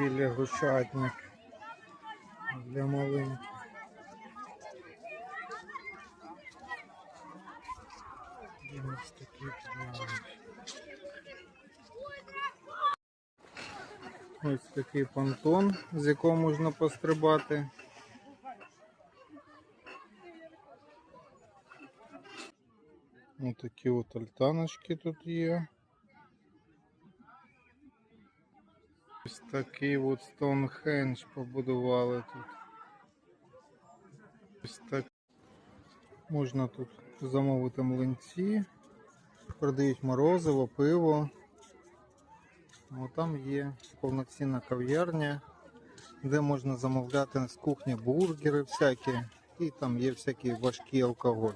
такий лягушатник для маленьких. Ось такий плаваючий. Ось такий понтон, з якого можна пострибати. Ось такі от альтаночки тут є. Такий от Стоунхендж побудували тут. Ось так. Можна тут замовити млинці, продають морозиво, пиво. О, там є повноцінна кав'ярня, де можна замовляти з кухні бургери всякі, і там є всякий важкий алкоголь.